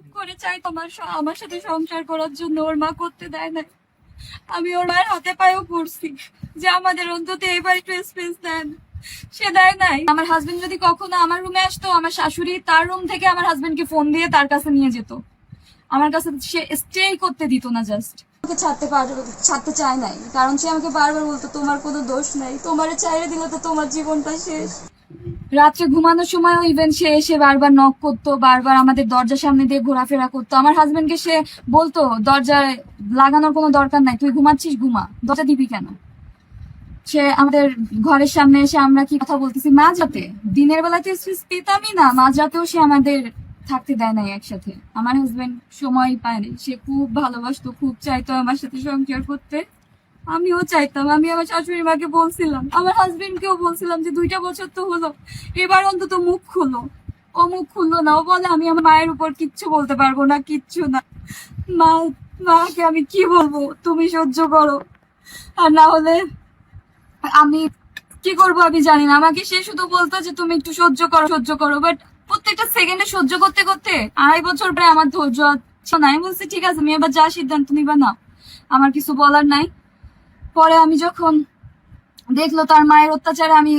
খুব করে চাই তোমার আমার সাথে সংসার করার জন্য। ওর মা করতে দেয় না। আমি ওর মায়ের হাতে পায়েও পড়ছি যে আমাদের অন্তত এবার একটু স্পেস দেন। সে দেয় নাই। আমার হাজবেন্ড যদি কখনো আমার রুমে আসতো, আমার শাশুড়ি তার রুম থেকে আমার হাজবেন্ডকে ফোন দিয়ে তার কাছে নিয়ে যেত। আমার কাছে সে স্টে করতে দিত না জাস্ট আমাকে ছাড়তে ছাড়তে চায় নাই। কারণ সে আমাকে বারবার বলতো, তোমার কোনো দোষ নাই। তোমার চাইরে দিলে তো তোমার জীবনটা শেষ। রাত্রে ঘুমানোর সময়ও ইভেন সে এসে বারবার নক করতো, বারবার আমাদের দরজার সামনে দিয়ে ঘোরাফেরা করতো। আমার হাজবেন্ডকে সে বলতো, দরজায় লাগানোর কোনো দরকার নাই, তুই ঘুমাচ্ছিস, ঘুমা। দরজা দিবি কেন? সে আমাদের ঘরের সামনে এসে আমরা কি কথা বলতেছি? মাঝরাতে। দিনের বেলাতে স্পেস পেতামই না, মাঝরাতেও সে আমাদের থাকতে দেয় নাই একসাথে। আমার হাজবেন্ড সময় পায়নি সে খুব ভালোবাসতো, খুব চাইতো আমার সাথে সংসার করতে। আমিও চাইতাম, আমি আমার শাশুড়ি মাকে বলছিলাম, আমার হাজবেন্ডকেও বলছিলাম যে দুইটা বছর তো হলো, এবার অন্তত মুখ খুলো। ও মুখ খুললো না, ও বলে, আমি আমার মায়ের উপর কিচ্ছু বলতে পারব না, কিচ্ছু না। মা, মাকে আমি কি বলব? তুমি সহ্য করো। আর না হলে আমি কি করব আমি জানি না। আমাকে সে শুধু বলতো যে, তুমি একটু সহ্য করো সহ্য করো। বাট প্রত্যেকটা সেকেন্ডে সহ্য করতে করতে আড়াই বছর প্রায় আমার ধৈর্য আছে না। আমি বলছি, ঠিক আছে, আমি এবার যা সিদ্ধান্ত নিবা না আমার কিছু বলার নাই। পরে আমি যখন দেখল তার মায়ের অত্যাচারে আমি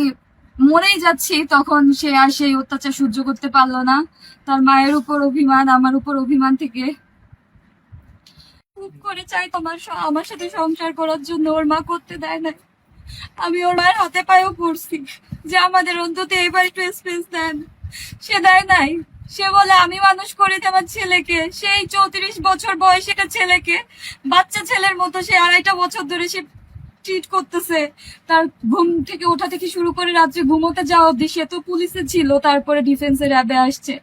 মরেই যাচ্ছি, তখন সে আর সেই অত্যাচার সহ্য করতে পারল না। তার মায়ের উপর অভিমান, আমার উপর অভিমান থেকে। খুব করে চাই তোমার আমার সাথে সংসার করার জন্য, ওর মা করতে দেয় না আমি ওর মায়ের হাতে পায়েও পড়ছি, যে আমাদের অন্তত এবার একটু স্পেস দেন। সে দেয় নাই। সে বলে, আমি মানুষ করেছি আমার ছেলেকে। সেই চৌত্রিশ বছর বয়সী একটা ছেলেকে, বাচ্চা ছেলের মতো সে আড়াইটা বছর ধরে সে ট্রিট করতেছে। তার ঘুম থেকে ওঠা থেকে শুরু করে রাত্রে ঘুমোতে যাওয়া অব্দি সে তো পুলিশে ছিল, তারপরে ডিফেন্সের র্যাবে আসছে।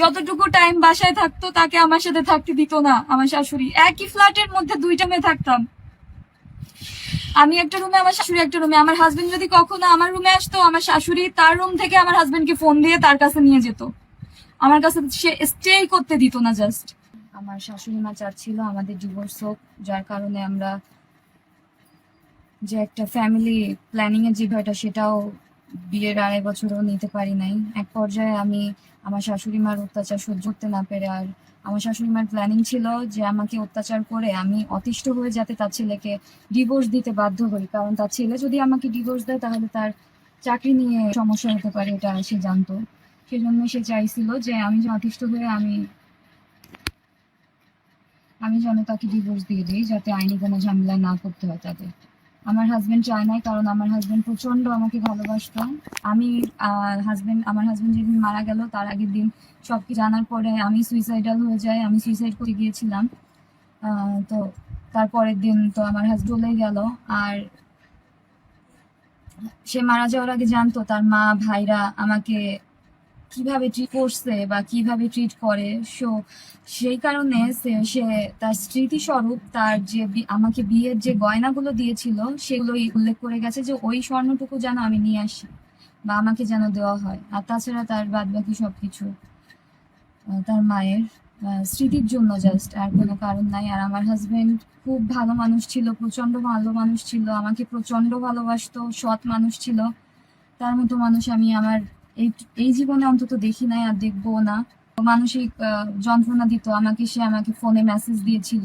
যতটুকু টাইম বাসায় থাকতো, তাকে আমার সাথে থাকতে দিত না, আমার শাশুড়ি। একই ফ্ল্যাটের মধ্যে দুইটা মেয়ে থাকতাম। আমি একটা রুমে আমার শাশুড়ি একটা রুমে আমার হাজবেন্ড যদি কখনো আমার রুমে আসতো, আমার শাশুড়ি তার রুম থেকে আমার হাজবেন্ডকে ফোন দিয়ে তার কাছে নিয়ে যেত। আমার কাছে সে স্টে করতে দিত না জাস্ট আমার শাশুড়ি মা চাচ্ছিল আমাদের ডিভোর্স হোক, যার কারণে আমরা যে একটা ফ্যামিলি প্ল্যানিং এর যে বিষয়টা, সেটাও বিয়ের আড়াই বছরও নিতে পারি নাই। এক পর্যায়ে আমি আমার শাশুড়ি মার অত্যাচার সহ্য করতে না পেরে, আর আমার শাশুড়ি মার প্ল্যানিং ছিল যে আমাকে অত্যাচার করে আমি অতিষ্ঠ হয়ে যাতে তার ছেলেকে ডিভোর্স দিতে বাধ্য হই। কারণ তার ছেলে যদি আমাকে ডিভোর্স দেয়, তাহলে তার চাকরি নিয়ে সমস্যা হতে পারে, এটা সে জানতো। সেজন্য সে চাইছিল যে আমি যে অতিষ্ঠ হয়ে আমি আমি যেন তাকে ডিভোর্স দিয়ে দিই, যাতে আইনি কোনো ঝামেলা না করতে হয় তাদের। আমার হাজবেন্ড চায় নাই, কারণ আমার হাজবেন্ড প্রচণ্ড আমাকে ভালোবাসতো। আমি হাজবেন্ড আমার হাজবেন্ড যেদিন মারা গেল, তার আগের দিন সব জানার পরে আমি সুইসাইডাল হয়ে যাই, আমি সুইসাইড করে গিয়েছিলাম। তো তারপরের দিন তো আমার হাজব্যান্ড চলে গেল। আর সে মারা যাওয়ার আগে জানতো, তার মা, ভাইরা আমাকে কীভাবে ট্রিট করছে বা কীভাবে ট্রিট করে? সো সেই কারণে সে তার স্মৃতিস্বরূপ, তার যে আমাকে বিয়ের যে গয়নাগুলো দিয়েছিল, সেগুলোই উল্লেখ করে গেছে যে ওই স্বর্ণটুকু যেন আমি নিয়ে আসি বা আমাকে যেন দেওয়া হয়। আর তাছাড়া তার বাদ বাকি সবকিছু তার মায়ের স্মৃতির জন্য জাস্ট আর কোনো কারণ নাই। আর আমার হাজবেন্ড খুব ভালো মানুষ ছিল প্রচণ্ড ভালো মানুষ ছিল, আমাকে প্রচণ্ড ভালোবাসতো, সৎ মানুষ ছিল। তার মতো মানুষ আমি আমার এই এই জীবনে অন্তত দেখি নাই আর দেখব না। মানসিক যন্ত্রণা দিত আমাকে, সে আমাকে ফোনে মেসেজ দিয়েছিল।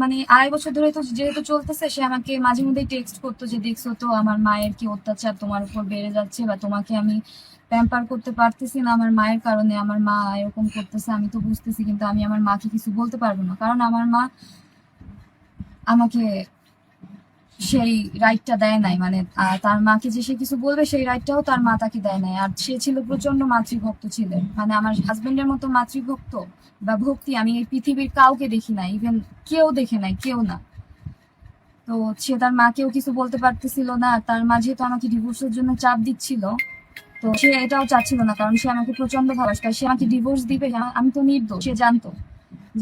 মানে আড়াই বছর ধরে তো যেহেতু চলতেছে, সে আমাকে মাঝে মধ্যেই টেক্সট করতো যে, দেখছ তো, আমার মায়ের কি অত্যাচার? তোমার উপর বেড়ে যাচ্ছে বা তোমাকে আমি প্যাম্পার করতে পারতেছি না আমার মায়ের কারণে, আমার মা এরকম করতেছে, আমি তো বুঝতেছি, কিন্তু আমি আমার মাকে কিছু বলতে পারব না। কারণ আমার মা আমাকে সেই রাইটটা দেয় নাই। মানে তার মাকে যে সে কিছু বলবে, সেই রাইটটাও তার মা তাকে দেয় নাই। আর সে ছিল প্রচণ্ড মাতৃভক্ত ছিলেন। মানে আমার হাজবেন্ডের মতো মাতৃভক্ত বা ভক্তি আমি এই পৃথিবীর কাউকে দেখি না ইভেন কেউ দেখে নাই, কেউ না। তো সে তার মাকেও কিছু বলতে পারতেছিল না। তার মাঝে তো আমাকে ডিভোর্সের জন্য চাপ দিচ্ছিল, তো সে এটাও চাচ্ছিল না। কারণ সে আমাকে প্রচণ্ড ভালোবাসত সে আমাকে ডিভোর্স দিবে আমি তো নির্দোষ, সে জানতো।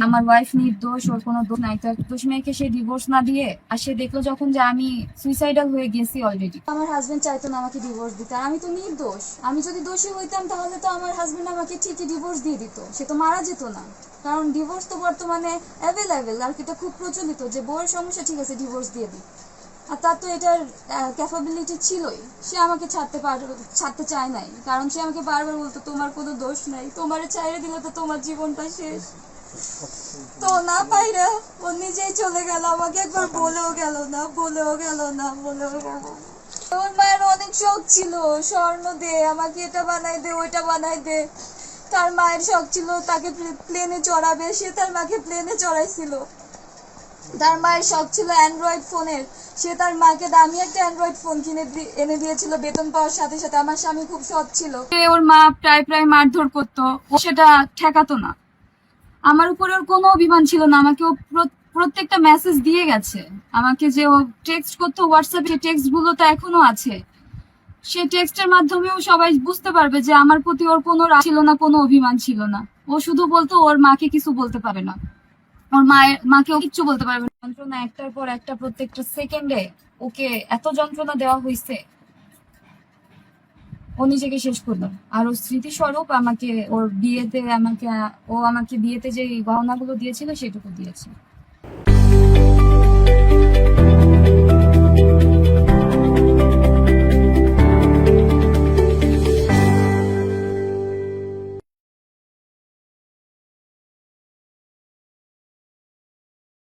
আমার ওয়াইফ নির্দোষ ওর কোনো দোষ নাই। তো দোষ মেয়েকে সে ডিভোর্স না দিয়ে, আর সে দেখল যখন যে আমি সুইসাইডাল হয়ে গেছি অলরেডি আমার হাজবেন্ড চাইতো না আমাকে ডিভোর্স দিতে, আর আমি তো নির্দোষ। আমি যদি দোষী হইতাম, তাহলে তো আমার হাজবেন্ড আমাকে ঠিকই ডিভোর্স দিয়ে দিত। সে তো মারা যেত না। কারণ ডিভোর্স তো বর্তমানে অ্যাভেলেবেল আর কি এটা খুব প্রচলিত যে বউয়ের সমস্যা ঠিক আছে ডিভোর্স দিয়ে দিই। আর তার তো এটার ক্যাপাবিলিটি ছিলই। সে আমাকে ছাড়তে পার, ছাড়তে চায় নাই। কারণ সে আমাকে বারবার বলতো, তোমার কোনো দোষ নাই। তোমার ছাইড়ে দিলে তো তোমার জীবনটা শেষ। তো না পাইরা ও নিজেই চলে গেল, আমাকে একবার বলেও গেল না, বলেও গেল না, বলেও গেল। ওর মায়ের অনেক শখ ছিল, স্বর্ণ দে, আমাকে এটা বানাই দে, ওইটা বানাই দে। তার মায়ের শখ ছিল, তাকে প্লেনে চড়াবে, সে তার মাকে প্লেনে চড়াইছিল। তার মায়ের শখ ছিল অ্যান্ড্রয়েড ফোনের সে তার মাকে দামি একটা অ্যান্ড্রয়েড ফোন কিনে এনে দিয়েছিল, বেতন পাওয়ার সাথে সাথে। আমার স্বামী খুব সৎ ছিল। ওর মা প্রায় প্রায় মারধর করতো সেটা ঠেকাতো না। আমার উপরে ওর কোনো অভিমান ছিল না, আমাকে ও প্রত্যেকটা মেসেজ দিয়ে গেছে। আমাকে যে ও টেক্সট করতো হোয়াটসঅ্যাপে টেক্সটগুলো তো এখনও আছে, সে টেক্সটের মাধ্যমেও সবাই বুঝতে পারবে যে আমার প্রতি ওর কোনো রাগ ছিল না, কোনো অভিমান ছিল না। ও শুধু বলতো, ওর মাকে কিছু বলতে পারে না। ওর মায়ের, মাকে ও কিচ্ছু বলতে পারবে না। যন্ত্রণা একটার পর একটা প্রত্যেকটা সেকেন্ডে ওকে এত যন্ত্রণা দেওয়া হয়েছে ও নিজেকে শেষ করল। আর ওর স্মৃতিস্বরূপ আমাকে, ওর বিয়েতে আমাকে, ও আমাকে বিয়েতে যে গহনাগুলো দিয়েছিল সেটুকু দিয়েছে।